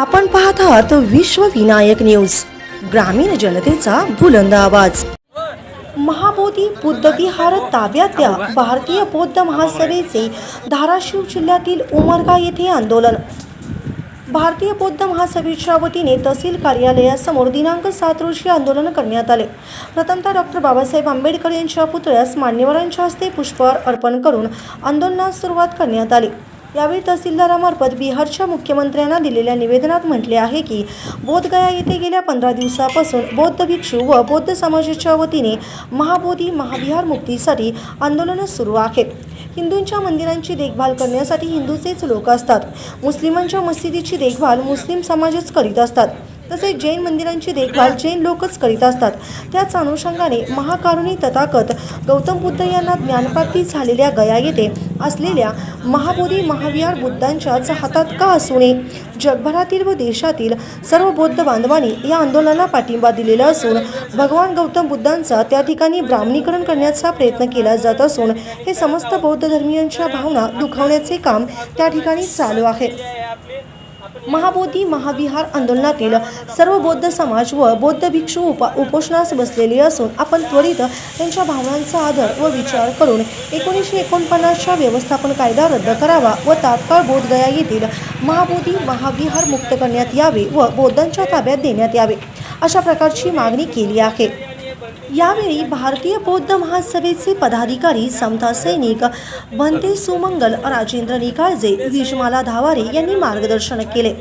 आपण पाहत आहात विश्व विनायक न्यूज ग्रामीण जनतेचा बुलंद आवाज. महाबोधी बुद्ध विहार ताब्यातल्या भारतीय बौद्ध महासभेचे धाराशिव जिल्ह्यातील उमरगा येथे आंदोलन. भारतीय बौद्ध महासभेच्या वतीने तहसील कार्यालयासमोर दिनांक सात रोजी आंदोलन करण्यात आले. प्रथमतः डॉक्टर बाबासाहेब आंबेडकर यांच्या पुतळ्यास मान्यवरांच्या हस्ते पुष्पहार अर्पण करून आंदोलनास सुरुवात करण्यात आली. यावेळी तहसीलदारामार्फत बिहारच्या मुख्यमंत्र्यांना दिलेल्या निवेदनात म्हटले आहे की बोधगया येथे गेल्या पंधरा दिवसापासून बौद्ध भिक्षू व बौद्ध समाजाच्या वतीने महाबोधी महाविहार मुक्तीसाठी आंदोलनं सुरू आहेत. हिंदूंच्या मंदिरांची देखभाल करण्यासाठी हिंदूचेच लोक असतात. मुस्लिमांच्या मशिदीची देखभाल मुस्लिम समाजच करीत असतात. तसेच जैन मंदिरांची देखभाल जैन लोकच करीत असतात. त्याच अनुषंगाने महाकारुणी तथागत गौतम बुद्ध यांना ज्ञानप्राप्ती झालेल्या गया येथे असलेल्या महाबोधी महाविहार बुद्धांच्याच हातात का असू नये जगभरातील व देशातील सर्व बौद्ध बांधवांनी या आंदोलनाला पाठिंबा दिलेला असून भगवान गौतम बुद्धांचा त्या ठिकाणी ब्राह्मणीकरण करण्याचा प्रयत्न केला जात असून हे समस्त बौद्ध धर्मीयांच्या भावना दुखावण्याचे काम त्या ठिकाणी चालू आहे. महाबोधी महाविहार आंदोलनातील सर्व बौद्ध समाज व बौद्ध भिक्षू उपा उपोषणास बसलेले असून आपण त्वरित त्यांच्या भावनांचा आदर व विचार करून एकोणीसशे एकोणपन्नासच्या व्यवस्थापन कायदा रद्द करावा व तात्काळ बोधगया येथील महाबोधी महाविहार मुक्त करण्यात यावे व बौद्धांच्या ताब्यात देण्यात यावे अशा प्रकारची मागणी केली आहे. यावेळी भारतीय बौद्ध महासभेचे पदाधिकारी समता सैनिक भंते सुमंगल राजेंद्र निकाळजे विजमाला धावारे यांनी मार्गदर्शन केले.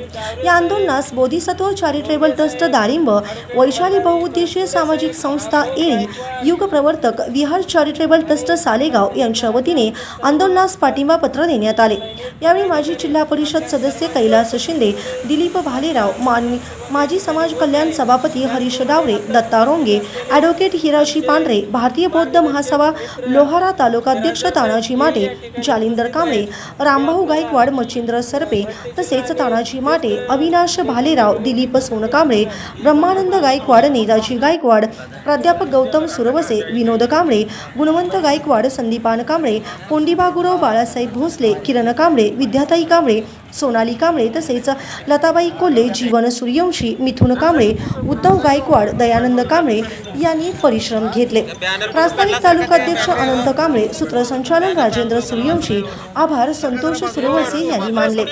या आंदोलनास बोधिसत्व चॅरिटेबल ट्रस्ट दाळिंब वैशाली बहुउद्देशीय सामाजिक संस्था एळी युग प्रवर्तक विहार चॅरिटेबल ट्रस्ट सालेगाव यांच्या वतीने आंदोलनास पाठिंबा पत्र देण्यात आले. यावेळी माजी जिल्हा परिषद सदस्य कैलास शिंदे दिलीप भालेराव मानवी माजी समाज कल्याण सभापती हरीश डावरे दत्ता रोंगे ॲडव्होकेट हिराजी पांढरे भारतीय बौद्ध महासभा लोहारा तालुकाध्यक्ष तानाजी माटे जालिंदर कांबळे रामभाऊ गायकवाड मच्छिंद्र सरपे तसेच तानाजी माटे अविनाश भालेराव दिलीप सोनकांबळे ब्रह्मानंद गायकवाड नेताजी गायकवाड प्राध्यापक गौतम सुरवसे विनोद कांबळे गुणवंत गायकवाड संदीपान कांबळे कोंडीबा गुरव बाळासाहेब भोसले किरण कांबळे विद्याताई कांबळे सोनाली कांबळे तसेच लताबाई कोल्हे जीवन सूर्यवंशी मिथुन कांबळे उद्धव गायकवाड दयानंद कांबळे यांनी परिश्रम घेतले. प्रास्ताविक तालुकाध्यक्ष अनंत कांबळे सूत्रसंचालन राजेंद्र सूर्यवंशी आभार संतोष सुरवसे यांनी मानले.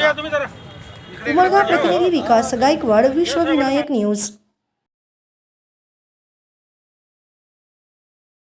उमरगा प्रतिनिधी विकास गायकवाड विश्वविनायक न्यूज.